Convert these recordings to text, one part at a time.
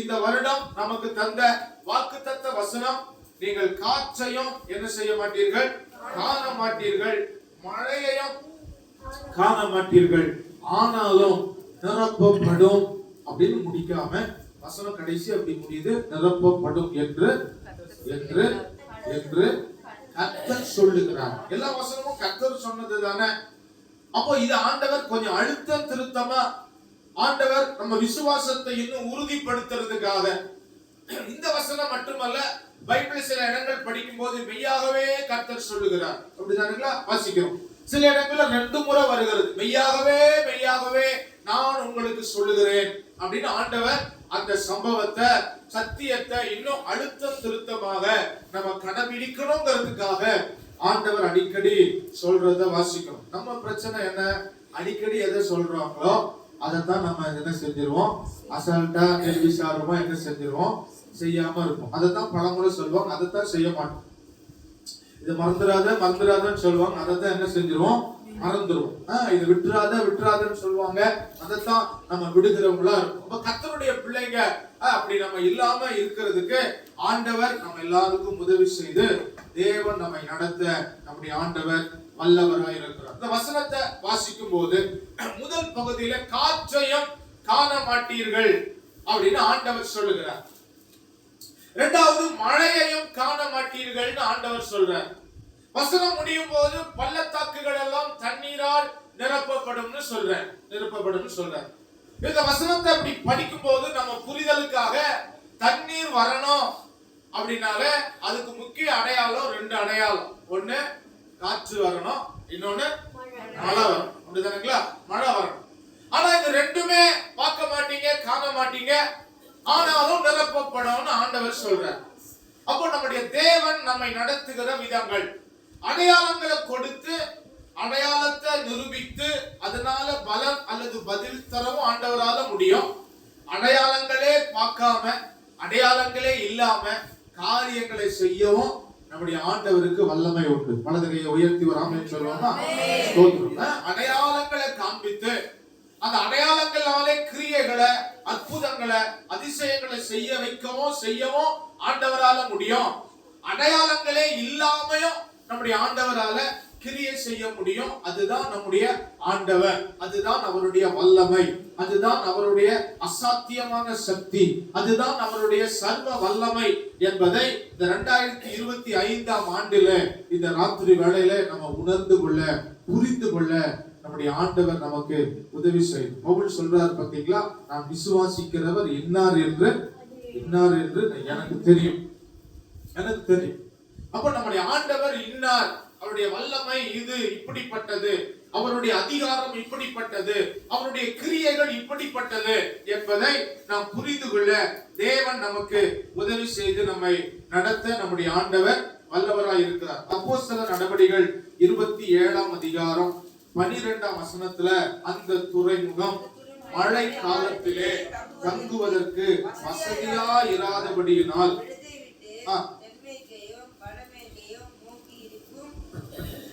இந்த வருடம் நமக்கு தந்த வாக்குத்தத்த வசனம் நீங்கள் காற்றையும் என்ன செய்ய மாட்டீர்கள்? காண மாட்டீர்கள். மழையையும் காண மாட்டீர்கள். ஆனாலும் நிரப்பப்படும் அப்படின்னு முடிக்காம வசனம் கடைசி அப்படி முடியுது. நிரப்பப்படும் என்று என்று என்று கர்த்தர் சொல்லுகிறார். எல்லா வசனமும் கர்த்தர் சொன்னது தானே அப்போ இது ஆண்டவர் கொஞ்சம் அழுத்தம் திருத்தமா ஆண்டவர் நம்ம விசுவாசத்தை இன்னும் உறுதிப்படுத்துறதுக்காக இந்த வசனம் மட்டுமல்ல பைபிள் சில இடங்கள் படிக்கும் போது மெய்யாகவே கர்த்தர் சொல்லுகிறார். அப்படிதானுங்களா? வாசிக்கிறோம். சில இடங்கள்ல ரெண்டு முறை வருகிறது. மெய்யாகவே மெய்யாகவே நான் உங்களுக்கு சொல்லுகிறேன் அப்படின்னு ஆண்டவர் அந்த சம்பவத்தை சத்தியத்தை இன்னும் அழுத்தம் திருத்தமாக நம்ம கடைபிடிக்கணுங்கிறதுக்காக ஆண்டவர் அடிக்கடி சொல்றத வாசிக்கணும் நம்ம பிரச்சனை என்ன? அடிக்கடி எதை சொல்றாங்களோ அதைத்தான் நம்ம என்ன செஞ்சிருவோம்? அசால்ட்டா நிர்விசாரமா என்ன செஞ்சிருவோம்? செய்யாம இருப்போம். அதைத்தான் பலமுறை சொல்லுவாங்க. அதைத்தான் செய்ய மாட்டோம். இது மறந்துடாத மறந்துடாதன்னு சொல்லுவாங்க. அதைத்தான் என்ன செஞ்சிருவோம்? மறந்துருவோம் ஆஹ் இது விட்டுறாத விட்டுறாதன்னு சொல்லுவாங்க. அதைத்தான் நம்ம விடுகிறவங்களா இருக்கும் அப்ப கத்தருடைய பிள்ளைங்க அப்படி நம்ம இல்லாம இருக்கிறதுக்கு ஆண்டவர் நம்ம எல்லாருக்கும் உதவி செய்து தேவன் நம்மை நடத்த நம்முடைய ஆண்டவர் வல்லவராய் இருக்கிறார். இந்த வசனத்தை வாசிக்கும் போது முதல் பகுதியில காற்றையும் காண மாட்டீர்கள் அப்படின்னு ஆண்டவர் சொல்லுகிறார். இரண்டாவது மழையையும் காண மாட்டீர்கள்னு ஆண்டவர் சொல்றார். வசனம் முடியும் போது பள்ளத்தாக்குகள் எல்லாம் தண்ணீரால் நிரப்பப்படும்னு சொல்றேன் நிரப்பப்படும்னு சொல்றேன் இந்த வசனத்தை அப்படி படிக்கும் போது நம்ம புரிதலுக்காக தண்ணீர் வரணும் அப்படின்னால அதுக்கு முக்கிய அடையாளம் ரெண்டு அடையாளம். ஒண்ணு காற்று வரணும். இன்னொன்னு மழை வரும் அப்படிதானுங்களா? மழை வரணும். ஆனா இந்த ரெண்டுமே பார்க்க மாட்டீங்க காண மாட்டீங்க. ஆனாலும் நிரப்பப்படும்னு ஆண்டவர் சொல்றார். அப்போ நம்முடைய தேவன் நம்மை நடத்துகிற விதங்கள் அடையாளங்களை கொடுத்து அடையாளத்தை நிரூபித்து அதனால பலன் அல்லது பதில் தரவும் ஆண்டவரால முடியும். அடையாளங்களே பார்க்காம அடையாளங்களே இல்லாம காரியங்களை செய்யவும் நம்முடைய ஆண்டவருக்கு வல்லமை உண்டு. கையை உயர்த்தி வராம சொல்லுவோமா? ஸ்தோத்திரம். அஹ், அடையாளங்களை காண்பித்து அந்த அடையாளங்களாலே கிரியைகளை அற்புதங்களை அதிசயங்களை செய்ய வைக்கவும் செய்யவும் ஆண்டவரால முடியும். அடையாளங்களே இல்லாமையும் நம்முடைய ஆண்டவரால கிரியை செய்ய முடியும். அதுதான் நம்முடைய ஆண்டவர். அதுதான் அவருடைய வல்லமை. அதுதான் அவருடைய அசாத்தியமான சக்தி. அதுதான் அவருடைய சர்வ வல்லமை என்பதை இந்த ரெண்டாயிரத்தி இருபத்தி ஐந்தாம் ஆண்டுல இந்த ராத்திரி வேளையில நம்ம உணர்ந்து கொள்ள புரிந்து கொள்ள நம்முடைய ஆண்டவர் நமக்கு உதவி செய்யும். பவுல் சொல்றார் பார்த்தீங்களா நான் விசுவாசிக்கிறவர் இன்னார் என்று இன்னார் என்று எனக்கு தெரியும். எனக்கு தெரியும். அப்ப நம்முடைய ஆண்டவர் இன்னார். அவருடைய வல்லமை இது இப்படிப்பட்டது. அவருடைய அதிகாரம் இப்படிப்பட்டது. அவருடைய கிரியைகள் இப்படிப்பட்டது என்பதை நாம் புரிந்து கொள்ள தேவன் நமக்கு உதவி செய்து நம்மை நடத்த நம்முடைய ஆண்டவர் வல்லவராய் இருக்கிறார். சில நடவடிகள் இருபத்தி ஏழாம் அதிகாரம் பனிரெண்டாம் வசனத்துல அந்த துறைமுகம் மழை காலத்திலே தங்குவதற்கு வசதியா இராதபடியினால்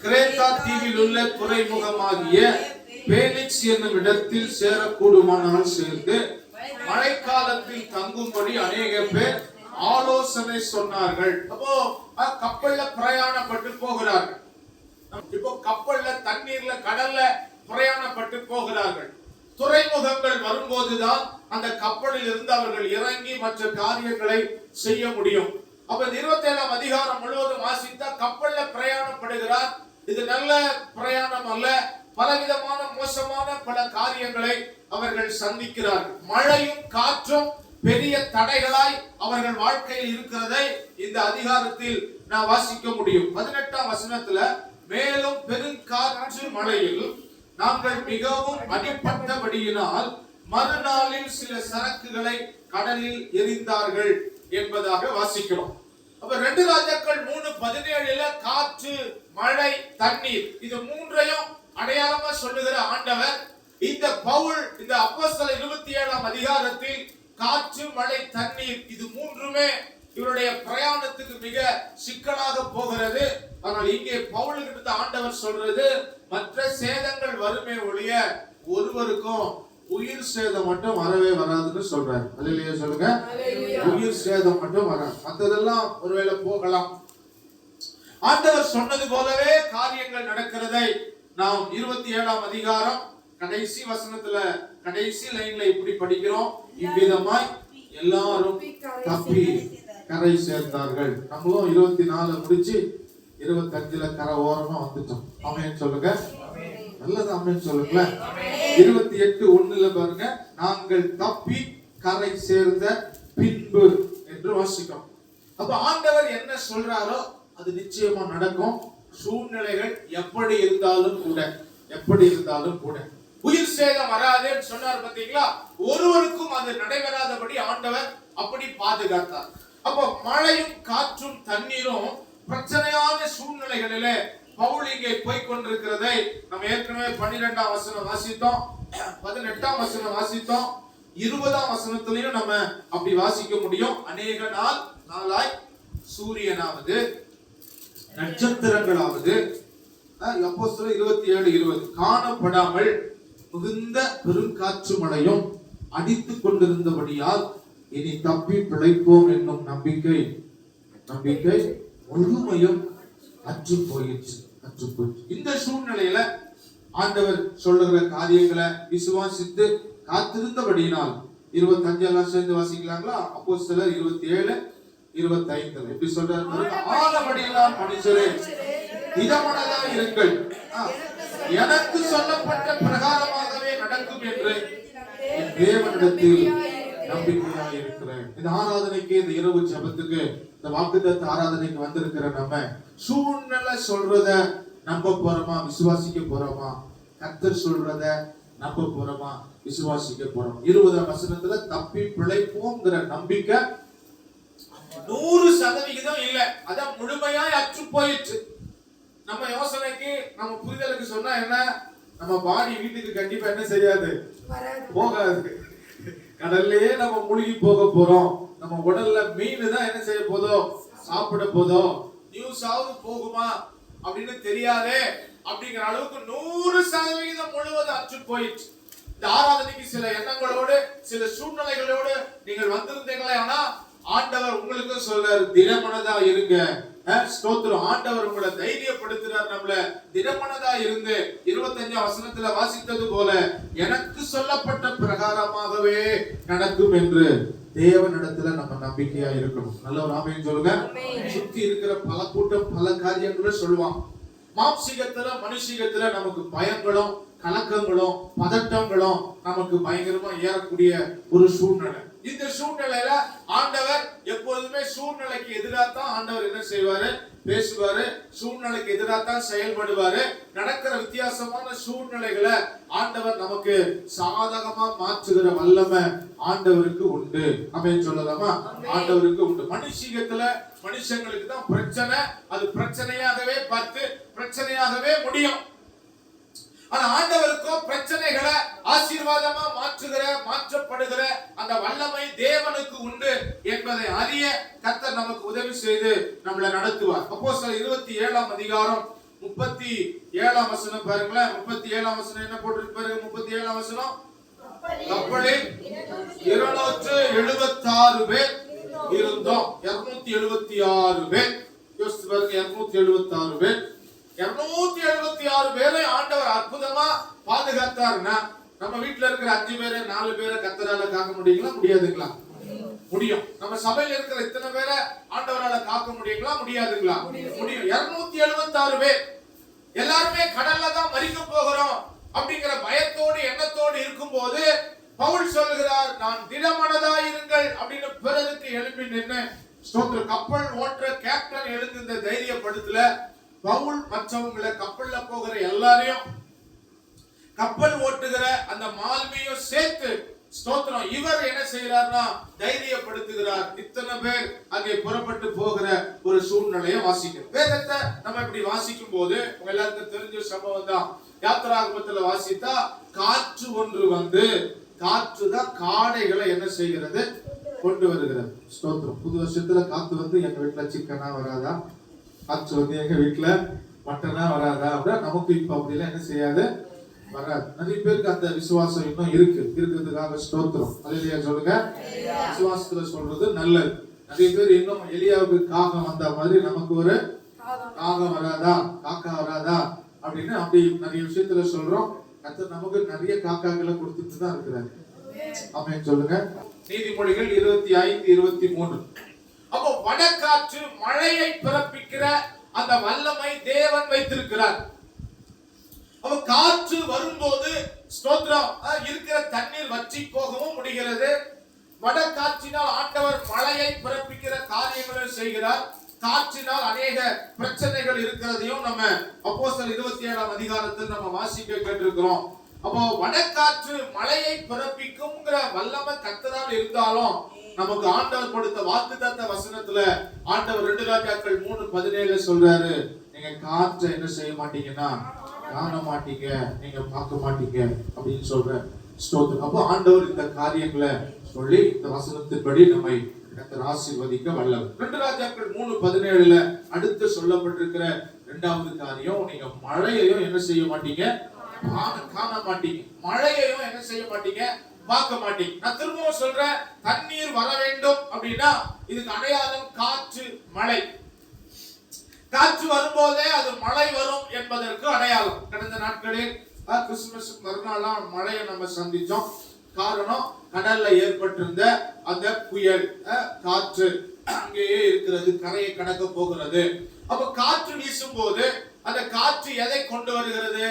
கிரேத்தா தீவில் உள்ள துறைமுகமாகிய பேனிக்ஸ் என்னும் இடத்தில் சேரக்கூடுமானால் சேர்ந்து மழைக்காலத்தில் தங்கும்படி அநேக பேர் ஆலோசனை சொன்னார்கள். அப்போ கப்பல்ல பிரயாணப்பட்டு போகிறார்கள். இப்போ கப்பல்ல தண்ணீர்ல கடல்ல பிரயாணப்பட்டு போகிறார்கள். துறைமுகங்கள் வரும்போதுதான் அந்த கப்பலில் இருந்து அவர்கள் இறங்கி மற்ற காரியங்களை செய்ய முடியும். அப்ப இருபத்தி ஏழாம் அதிகாரம் முழுவதும் வாசித்தா கப்பல்ல பிரயாணப்படுகிறார் இது நல்ல பிரயாணம் அல்ல. பலவிதமான மோசமான பல காரியங்களை அவர்கள் சந்திக்கிறார்கள். மழையும் காற்றும் பெரிய தடைகளாய் அவர்கள் வாழ்க்கையில் இருக்கிறதை இந்த அதிகாரத்தில் நான் வாசிக்க முடியும். பதினெட்டாம் வசனத்துல மேலும் பெருங்காற்று மழையில் நாங்கள் மிகவும் அடிப்பட்டபடியினால் மறுநாளில் சில சரக்குகளை கடலில் எரிந்தார்கள் என்பதாக வாசிக்கிறோம். அப்ப ரெண்டு ராஜாக்கள் மூணு பதினேழுல காற்று மழை தண்ணீர் இது மூன்றையும் அடையாளமா சொல்லுகிற ஆண்டவர் இந்த பவுல் இந்த அப்போஸ்தல இருபத்தி ஏழாம் அதிகாரத்தில் காற்று மழை தண்ணீர் இது மூன்றுமே இவருடைய பிரயாணத்துக்கு மிக சிக்கலாக போகிறது. ஆனால் இங்கே பவுலுக்கு ஆண்டவர் சொல்றது மற்ற சேதங்கள் வருமே ஒழிய ஒருவருக்கும் உயிர் சேதம் மட்டும் வரவே வராதுன்னு சொல்றாரு. அல்லையா சொல்லுங்க. உயிர் சேதம் மட்டும் வராது. மற்றதெல்லாம் ஒருவேளை போகலாம். ஆண்டவர் சொன்னது போலவே காரியங்கள் நடக்கிறதை நாம் இருபத்தி ஏழாம் அதிகாரம் கடைசி வசனத்துல கடைசி லைன்ல இப்படி படிக்கிறோம். இவ்விதமாய் எல்லாரும் தப்பி கரை சேர்ந்தார்கள். நம்மளும் இருபத்தி நாலு முடிச்சு இருபத்தஞ்சுல கரை ஓரமா வந்துட்டோம். ஆமென் சொல்லுங்க. நல்லது ஆமென் சொல்லுங்களேன். இருபத்தி எட்டு ஒண்ணுல பாருங்க. நாங்கள் தப்பி கரை சேர்ந்த பின்பு என்று வாசிக்கிறோம். அப்ப ஆண்டவர் என்ன சொல்றாரோ அது நிச்சயமா நடக்கும். சூழ்நிலைகள் எப்படி இருந்தாலும் கூட எப்படி இருந்தாலும் கூட. உயிர் சேதம் வராதுன்னு சொன்னார் பார்த்தீங்களா? ஒருவருக்கும் அது நடைபெறாதபடி ஆண்டவர் அப்படி பாதுகாத்தார். அப்போ மழையும் காற்றும் தண்ணீரும் பிரச்சனையான சூழ்நிலைகளில பவுல் இங்கே போய்கொண்டிருக்கிறதை நம்ம ஏற்கனவே பன்னிரெண்டாம் வசனம் வாசித்தோம். பதினெட்டாம் வசனம் வாசித்தோம். இருபதாம் வசனத்திலையும் நம்ம அப்படி வாசிக்க முடியும். அநேக நாள் நாளாய் சூரியனாவது நட்சத்திரங்களாவது அப்போ இருபத்தி ஏழு இருபது. காணப்படாமல் மிகுந்த பெருங்காற்று மழையும் அடித்துக் கொண்டிருந்தபடியால் இனி தப்பி பிழைப்போம் என்னும் நம்பிக்கை நம்பிக்கை முழுமையும் அற்று போயிடுச்சு அற்று போயிடுச்சு இந்த சூழ்நிலையில ஆண்டவர் சொல்லுகிற காரியங்களை விசுவாசித்து காத்திருந்தபடியினால் இருபத்தஞ்சு எல்லாம் சேர்ந்து வாசிக்கலாங்களா? அப்போ சிலர் இருபத்தி ஏழு இருபத்தி ஐந்துல எப்படி சொல்றாரு? பாருங்க. ஆனபடியெல்லாம் மனுஷரே இதமனதா இருங்கள். எனக்கு சொல்லப்பட்ட பிரகாரமாகவே நடக்கும் என்று என் தேவனிடத்தில் நம்பிக்கையாக இருக்கிறேன் இந்த ஆராதனைக்கு இந்த இரவு ஜெபத்துக்கு இந்த வாக்குத்தத்த ஆராதனைக்கு வந்திருக்கிற நம்ம சூழ்நிலை சொல்றத நம்ப போறோமா? விசுவாசிக்க போறோமா? கர்த்தர் சொல்றத நம்ப போறோமா? விசுவாசிக்க போறோம். இருபதாம் வசனத்துல தப்பி பிழைப்போங்கிற நம்பிக்கை நூறு சதவிகிதம் இல்ல. அதான் முழுமையாய் அற்று போயிற்று. நம்ம யோசனைக்கு நம்ம புரிதலுக்கு சொன்னா என்ன? நம்ம பாடி வீட்டுக்கு கண்டிப்பா என்ன செய்யாது? போகாது. கடல்லையே நம்ம மூழ்கி போக போறோம். நம்ம உடல்ல மீன் தான் என்ன செய்ய போதோ சாப்பிட போதோ நியூஸ் ஆவது போகுமா அப்படின்னு தெரியாதே அப்படிங்கிற அளவுக்கு நூறு சதவிகிதம் முழுவதும் அற்று போயிடுச்சு இந்த ஆராதனைக்கு சில எண்ணங்களோடு சில சூழ்நிலைகளோடு நீங்கள் வந்திருந்தீங்களே ஆனா ஆண்டவர் உங்களுக்கு சொல்றாரு தினமனதா இருங்க. ஸ்தோத்திரம். ஆண்டவர் உங்களை தைரியப்படுத்துறார் நம்மள. தினமனதா இருந்து இருபத்தஞ்சாம் வசனத்துல வாசித்தது போல எனக்கு சொல்லப்பட்ட பிரகாரமாகவே நடக்கும் என்று தேவனிடத்துல நம்ம நம்பிக்கையா இருக்கணும். நல்ல ஒரு ஆமைன்னு சொல்லுங்க சுத்தி இருக்கிற பல கூட்டம் பல காரியங்களும் சொல்லுவான் மாம்சீகத்துல மனுஷீகத்துல நமக்கு பயங்களும் கலக்கங்களும் பதட்டங்களும் நமக்கு பயங்கரமா ஏறக்கூடிய ஒரு சூழ்நிலை. இந்த சூழ்நிலையில ஆண்டவர் எப்போதுமே சூழ்நிலைக்கு எதிராக தான் ஆண்டவர் என்ன செய்வாரு? பேசுவாரு. சூழ்நிலைக்கு எதிராக தான் செயல்படுவாரு. நடக்கிற வித்தியாசமான சூழ்நிலைகளை ஆண்டவர் நமக்கு சாதகமா மாற்றுகிற வல்லமை ஆண்டவருக்கு உண்டு. அப்படின்னு சொல்லலாமா? ஆண்டவருக்கு உண்டு. மனுஷீகத்துல மனுஷங்களுக்கு தான் பிரச்சனை. அது பிரச்சனையாகவே பார்த்து பிரச்சனையாகவே முடியும். ஆனா ஆண்டவருக்கோ பிரச்சனைகளை ஆசீர்வாதமா மாற்றுகிற மாற்றப்படுகிற அந்த வல்லமை தேவனுக்கு உண்டு என்பதை அறிய கத்தர் நமக்கு உதவி செய்து நம்மளை நடத்துவார். அப்போ சில இருபத்தி ஏழாம் அதிகாரம் முப்பத்தி ஏழாம் வசனம் பாருங்களேன். முப்பத்தி ஏழாம் வசனம் என்ன போட்டிருக்கு பாருங்க? முப்பத்தி ஏழாம் வசனம். கப்பலில் இருநூற்று எழுபத்தி ஆறு பேர் இருந்தோம். இருநூத்தி எழுபத்தி ஆறு பேர். யோசிச்சு பாருங்க இருநூத்தி எழுபத்தி ஆறு பேர். இருநூத்தி எழுபத்தி ஆறு பேரை ஆண்டவர் அற்புதமா பாதுகாத்தாருன்னா நம்ம வீட்டுல இருக்கிற அஞ்சு பேரை நாலு பேரை கத்தரால காக்க முடியுங்களா? முடியாதுங்களா? முடியும். நம்ம சபையில இருக்கிற இத்தனை பேரை ஆண்டவரால காக்க முடியுங்களா? முடியாதுங்களா? முடியும். இருநூத்தி எழுபத்தி ஆறு பேர். எல்லாருமே கடல்ல தான் மறிக்க போகிறோம் அப்படிங்கிற பயத்தோடு எண்ணத்தோடு இருக்கும்போது பவுல் சொல்கிறார் நான் திடமனதா இருங்கள் அப்படின்னு பிறருக்கு எழுப்பி நின்று ஸ்தோத்திர கப்பல் ஓட்டுற கேப்டன் எழுந்து இந்த தைரியப்படுத்தல பவுல் மற்றவங்களை கப்பல்ல போகிற எல்லாரையும் கப்பல் ஓட்டுகிற அந்த மாலுமியும் சேர்த்து ஸ்தோத்திரம். இவர் என்ன செய்யறாருன்னா தைரியப்படுத்துகிறார். இத்தனை பேர் அங்கே புறப்பட்டு போகிற ஒரு சூழ்நிலையை வாசிக்கிறோம் வேதத்தை நம்ம இப்படி வாசிக்கும் போது உங்க எல்லாருக்கும் தெரிஞ்ச சம்பவம் தான். யாத்திராகமத்துல வாசித்தா காற்று ஒன்று வந்து காற்று தான் காடைகளை என்ன செய்கிறது? கொண்டு வருகிறது. ஸ்தோத்திரம். புது வருஷத்துல காத்து வந்து எங்க வீட்டுல சிக்கனா வராதா? காற்று வந்து எங்க வீட்டுல மட்டனா வராதா? அப்படின்னா நமக்கு இப்ப அப்படிலாம் என்ன செய்யாது? வராது. நிறைய பேருக்கு அந்த விசுவாசம் இன்னும் இருக்கு. இருக்கிறதுக்காக ஸ்தோத்திரம். அல்லையா சொல்லுங்க. விசுவாசத்துல சொல்றது நல்லது. நிறைய பேர் இன்னும் எலியாவுக்கு காகம் வந்த மாதிரி நமக்கு ஒரு காகம் வராதா? காக்கா வராதா? அப்படின்னு அப்படி நிறைய விஷயத்துல சொல்றோம். கர்த்தர் நமக்கு நிறைய காக்காக்களை கொடுத்துட்டு தான் இருக்கிறாங்க அப்படின்னு சொல்லுங்க. நீதிமொழிகள் இருபத்தி ஐந்து இருபத்தி மூணு. அப்போ வடக்காற்று மழையை பிறப்பிக்கிற அந்த வல்லமை தேவன் வைத்திருக்கிறார். அப்ப காற்று வரும்போது ஸ்தோத்திரம் இருக்கிற தண்ணீர் வற்றி போகவும் முடிகிறது. வடக்காற்றினால் ஆண்டவர் மழையை பிறப்பிக்கிற காரியங்களை செய்கிறார். காற்றினால் அநேக பிரச்சனைகள் இருக்கிறதையும் நம்ம அப்போஸ்தலர் இருபத்தி ஏழாம் அதிகாரத்தில் நம்ம வாசிக்க கேட்டிருக்கிறோம். அப்போ வடக்காற்று மழையை பிறப்பிக்கும்ங்கிற வல்லமை கத்தரால் இருந்தாலும் நமக்கு ஆண்டவர் கொடுத்த வாக்குத்தத்த வசனத்துல ஆண்டவர் ரெண்டு ராஜாக்கள் மூணு பதினேழு சொல்றாரு. நீங்க காற்றை என்ன செய்ய மாட்டீங்கன்னா காண மாட்டீங்க. நீங்க பார்க்க மாட்டீங்க அப்படின்னு சொல்ற ஸ்தோத்திரம். அப்போ ஆண்டவர் இந்த காரியங்களை சொல்லி இந்த வசனத்தின்படி நம்மை கர்த்தர் ஆசீர்வதிக்க வல்லவர். ரெண்டு ராஜாக்கள் மூணு பதினேழுல அடுத்து சொல்லப்பட்டிருக்கிற இரண்டாவது காரியம் நீங்க மழையையும் என்ன செய்ய மாட்டீங்க? காண காண மாட்டீங்க. மழையையும் என்ன செய்ய மாட்டீங்க? பார்க்க மாட்டீங்க நான் திரும்பவும் சொல்றேன் தண்ணீர் வர வேண்டும் அப்படின்னா இதுக்கு அடையாளம் காற்று மழை. காற்று வரும்போதே அது மழை வரும் என்பதற்கு அடையாளம். கடந்த நாட்களில் கிறிஸ்துமஸ் மறுநாளாம் மழையை நம்ம சந்திச்சோம். காரணம் கடல்ல ஏற்பட்டிருந்த அந்த புயல் அஹ், காற்று. அங்கேயே இருக்கிறது கரையை கடக்க போகிறது. அப்ப காற்று வீசும் போது அந்த காற்று எதை கொண்டு வருகிறது?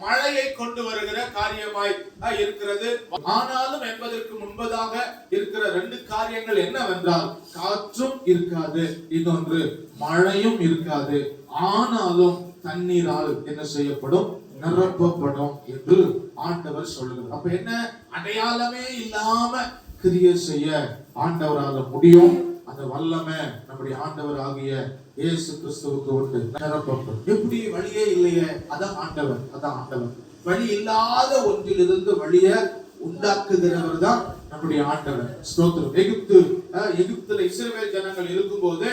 மழையை கொண்டு வருகிற காரியமாய் இருக்கிறது. ஆனாலும் என்பதற்கு முன்பதாக இருக்கிற ரெண்டு காரியங்கள் என்னவென்றால் காற்றும் இருக்காது. இன்னொன்று மழையும் இருக்காது. ஆனாலும் தண்ணீரால் என்ன செய்யப்படும்? நிரப்பப்படும் என்று ஆண்டவர் சொல்லுகிறார். அப்ப என்ன? அடையாளமே இல்லாம கிரியை செய்ய ஆண்டவரால் முடியும். அந்த வல்லமை நம்முடைய ஆண்டவர் ஆகிய இயேசு கிறிஸ்துவுக்கு உண்டு. நிரப்பப்படும். எப்படி? வழியே இல்லையே. அதான் ஆண்டவர் அதான் ஆண்டவர். வழி இல்லாத ஒன்றிலிருந்து வழியை உண்டாக்குகிறவர் தான் நம்முடைய ஆண்டவர். ஸ்தோத்திரம். எகிப்து எகிப்துல இஸ்ரவேல் ஜனங்கள் இருக்கும்போது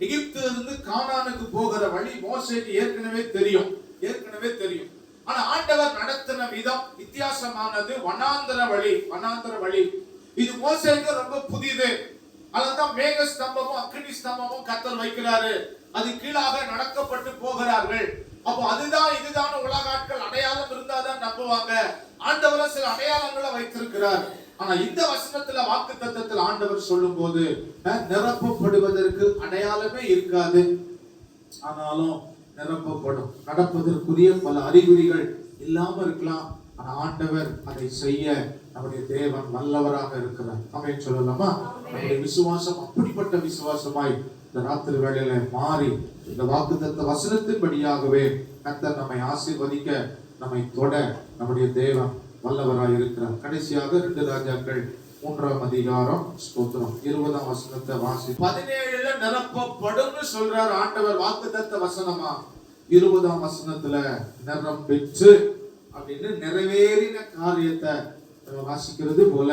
எகிப்துல இருந்து கானானுக்கு போகிற வழி மோசைக்கு ஏற்கனவே தெரியும். ஏற்கனவே தெரியும். ஆனா ஆண்டவர் நடத்தின விதம் வித்தியாசமானது. வனாந்தர வழி வனாந்தர வழி. இது மோசைக்கு ரொம்ப புதிது. அதான் மேக ஸ்தம்பமும் அக்னி ஸ்தம்பமும் கத்தல் வைக்கிறாரு. அது கீழாக நடக்கப்பட்டு போகிறார்கள். அப்போ அதுதான் இதுதான் உலகாட்கள் அடையாளம் இருந்தாதான் நம்புவாங்க. ஆண்டவர் சில அடையாளங்களை வைத்திருக்கிறார். ஆனா இந்த வசனத்துல வாக்கு தத்தத்தில் ஆண்டவர் சொல்லும் போது நிரப்பப்படுவதற்கு அடையாளமே இருக்காது. ஆனாலும் நிரப்பப்படும். நடப்பதற்குரிய பல அறிகுறிகள் இல்லாம இருக்கலாம். ஆண்டவர் அதை செய்ய நம்முடைய தேவன் வல்லவராக இருக்கிறார். அப்படின்னு சொல்லலாமா? நம்முடைய விசுவாசம் அப்படிப்பட்ட விசுவாசமாய் இந்த ராத்திரி வேளையில மாறி இந்த வாக்குத்தத்த வசனத்தின்படியாகவே கர்த்தர் நம்மை ஆசீர்வதிக்க நம்மை தொட நம்முடைய தேவன் வல்லவராய் இருக்கிறார். கடைசியாக ரெண்டு ராஜாக்கள் மூன்றாம் அதிகாரம் ஸ்தோத்திரம். இருபதாம் வசனத்தை வாசி. பதினேழுல நிரப்பப்படும்னு சொல்றார் ஆண்டவர் வாக்குத்தத்த வசனமா? இருபதாம் வசனத்துல நிறம் பெற்று அப்படின்னு நிறைவேறின காரியத்தை வாசிக்கிறது போல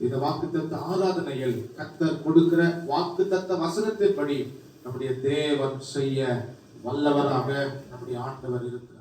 இந்த வாக்குத்தத்த ஆராதனையில் கத்தர் கொடுக்கிற வாக்குத்தத்த வசனத்தின்படி நம்முடைய தேவன் செய்ய வல்லவராக நம்முடைய ஆண்டவர் இருக்கிறார்.